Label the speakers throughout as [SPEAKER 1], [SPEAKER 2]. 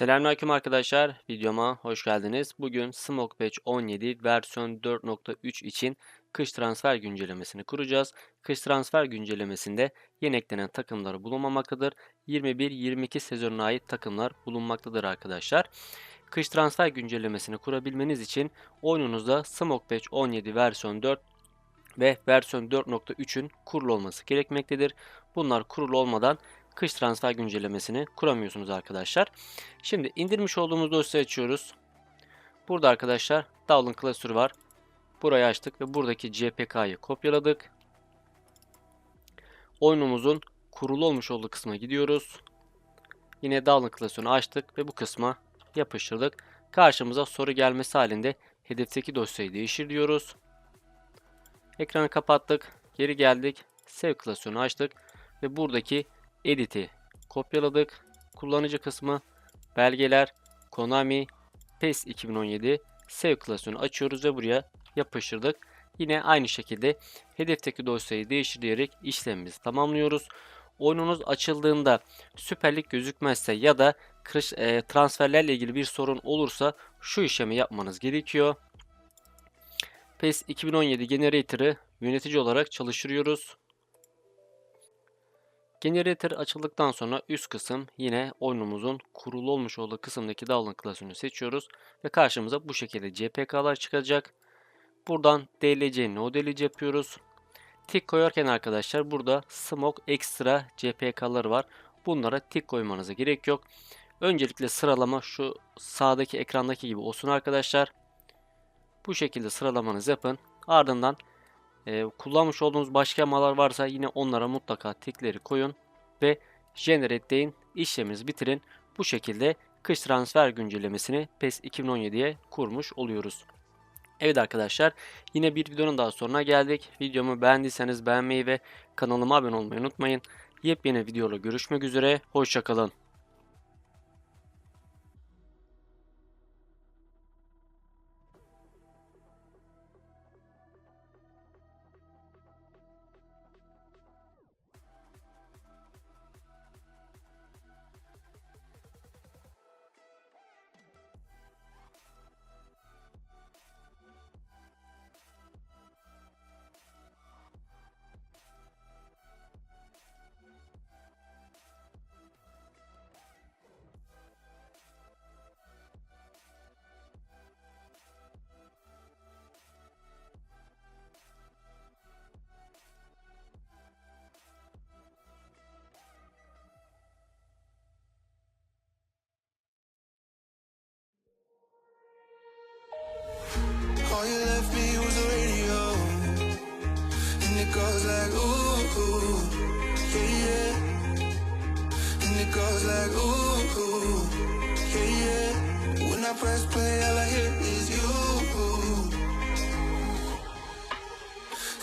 [SPEAKER 1] Selamünaleyküm arkadaşlar. Videoma hoş geldiniz. Bugün Smoke Patch 17 versiyon 4.3 için kış transfer güncellemesini kuracağız. Kış transfer güncellemesinde yeni eklenen takımlar bulunmamaktadır. 21-22 sezonuna ait takımlar bulunmaktadır arkadaşlar. Kış transfer güncellemesini kurabilmeniz için oyununuzda Smoke Patch 17 versiyon 4 ve versiyon 4.3'ün kurulu olması gerekmektedir. Bunlar kurulu olmadan kış transfer güncellemesini kuramıyorsunuz arkadaşlar. Şimdi indirmiş olduğumuz dosyayı açıyoruz. Burada arkadaşlar Dowlin Cluster var. Burayı açtık ve buradaki CPK'yı kopyaladık. Oyunumuzun kurulu olmuş olduğu kısma gidiyoruz. Yine Dowlin Cluster'ını açtık ve bu kısma yapıştırdık. Karşımıza soru gelmesi halinde hedefteki dosyayı değiştir diyoruz. Ekranı kapattık. Geri geldik. Save klasörünü açtık. Ve buradaki Edit'i kopyaladık. Kullanıcı kısmı belgeler Konami PES 2017 Save klasörünü açıyoruz ve buraya yapıştırdık. Yine aynı şekilde hedefteki dosyayı değiştirerek işlemimizi tamamlıyoruz. Oyununuz açıldığında süperlik gözükmezse ya da e, transferlerle ilgili bir sorun olursa şu işlemi yapmanız gerekiyor. PES 2017 Generator'ı yönetici olarak çalıştırıyoruz. Generator açıldıktan sonra üst kısım yine oyunumuzun kurulu olmuş olduğu kısımdaki download klasörünü seçiyoruz. Ve karşımıza bu şekilde CPK'lar çıkacak. Buradan DLC, no yapıyoruz. Tik koyarken arkadaşlar burada Smoke Extra CPK'lar var. Bunlara tik koymanıza gerek yok. Öncelikle sıralama şu sağdaki ekrandaki gibi olsun arkadaşlar. Bu şekilde sıralamanızı yapın. Ardından e, kullanmış olduğunuz başka malar varsa yine onlara mutlaka tikleri koyun ve generate deyin işleminizi bitirin. Bu şekilde kış transfer güncellemesini PES 2017'ye kurmuş oluyoruz. Evet arkadaşlar yine bir videonun daha sonuna geldik. Videomu beğendiyseniz beğenmeyi ve kanalıma abone olmayı unutmayın. Yepyeni videoda görüşmek üzere. Hoşçakalın.
[SPEAKER 2] Goes like ooh, ooh yeah, yeah. When I press play, all I hear is you.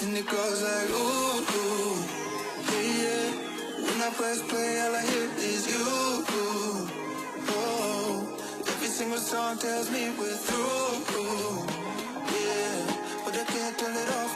[SPEAKER 2] And it goes like ooh, ooh yeah, yeah. When I press play, all I hear is you. Oh, every single song tells me we're through. Yeah, but I can't turn it off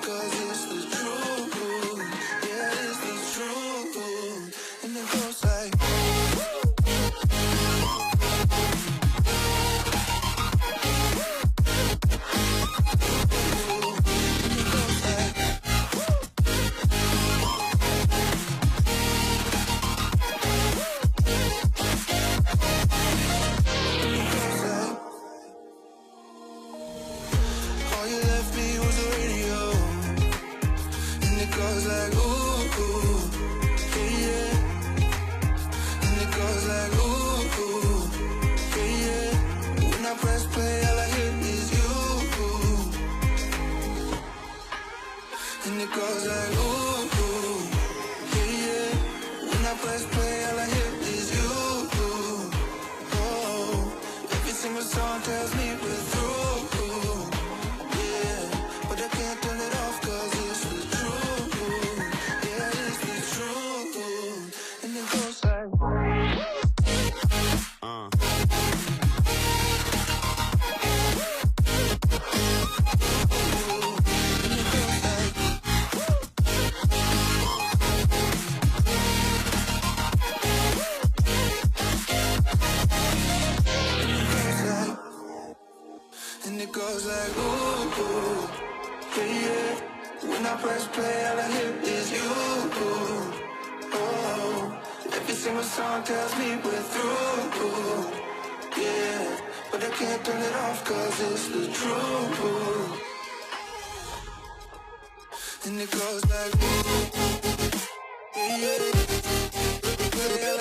[SPEAKER 2] And it goes like, ooh, ooh, yeah, yeah. When I press play, all I hear is you, ooh, oh Every single song tells me like ooh, ooh, yeah, yeah. When I press play, all I hear is you. Oh, every single song tells me we're through. Yeah, but I can't turn it off 'cause it's the truth. And it goes like
[SPEAKER 3] ooh, yeah, yeah.